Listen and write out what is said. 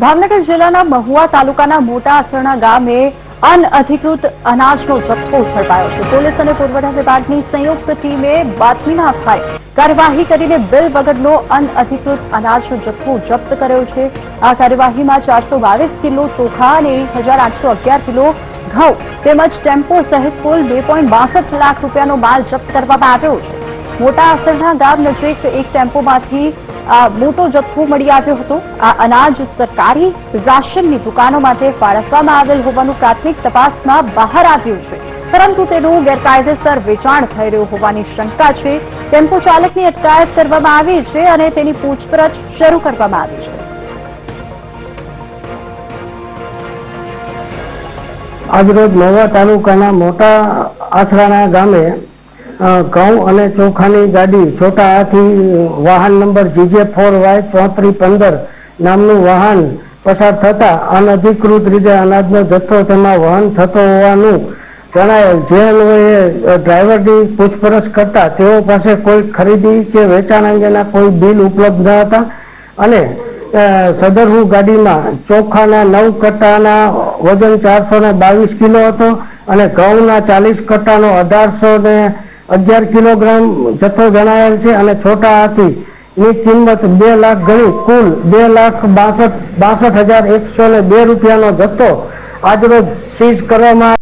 ભાવનગર જિલ્લાના મહુવા તાલુકાના મોટા અસરણા ગામે અનઅધિકૃત અનાજનો જથ્થો ઝડપાયો છે. પોલીસ અને પુરવઠા વિભાગની સંયુક્ત ટીમે બાતમીના આધારે કાર્યવાહી કરીને બિલ વગરનો અનઅધિકૃત અનાજનો જથ્થો જપ્ત કર્યો છે. આ કાર્યવાહીમાં ચારસો બાવીસ કિલો ચોખા અને એક હજાર આઠસો અગિયાર કિલો ઘઉં તેમજ ટેમ્પો સહિત કુલ બે પોઈન્ટ બાસઠ લાખ રૂપિયાનો માલ જપ્ત કરવામાં આવ્યો છે. મોટા અસરના ગામ નજીક એક ટેમ્પોમાંથી મોટો જથ્થો મળી આવ્યો હતો. આ અનાજ સરકારી રાશનની દુકાનો માટે ફાળવવામાં આવેલ હોવાનું પ્રાથમિક તપાસમાં બહાર આવ્યું છે. પરંતુ તેનું ગેરકાયદેસર વેચાણ થઈ રહ્યું હોવાની શંકા છે. ટેમ્પો ચાલકની અટકાયત કરવામાં આવી છે અને તેની પૂછપરછ શરૂ કરવામાં આવી છે. આજરોજ મહુવા તાલુકાના મોટા આથરાણા ગામે ઘઉં અને ચોખાની ગાડી, છોટા હાથી, વાહન નંબર જીજે ફોર વાય ચોત્રીસ પંદર નામનું વાહન પસાર થતા અનધિકૃત રીતે અનાજનો જથ્થો તેમાં વહન થતો હોવાનું જણાયેલ. જે અન્વયે ડ્રાઈવરની પૂછપરછ કરતા તેઓ પાસે કોઈ ખરીદી કે વેચાણ અંગેના કોઈ બિલ ઉપલબ્ધ ન હતા અને સદરહુ ગાડીમાં ચોખાના નવ કટ્ટાના વજન ચારસો ને બાવીસ કિલો હતો અને ઘઉંના ચાલીસ કટ્ટાનો અઢારસો ને અગિયાર કિલોગ્રામ જથ્થો જણાયેલ છે અને છોટા હાથી ની કિંમત બે લાખ ગણી, કુલ બે લાખ બાસઠ બાસઠ હજાર એકસો ને બે રૂપિયાનો જથ્થો આજરોજ સીઝ કરવામાં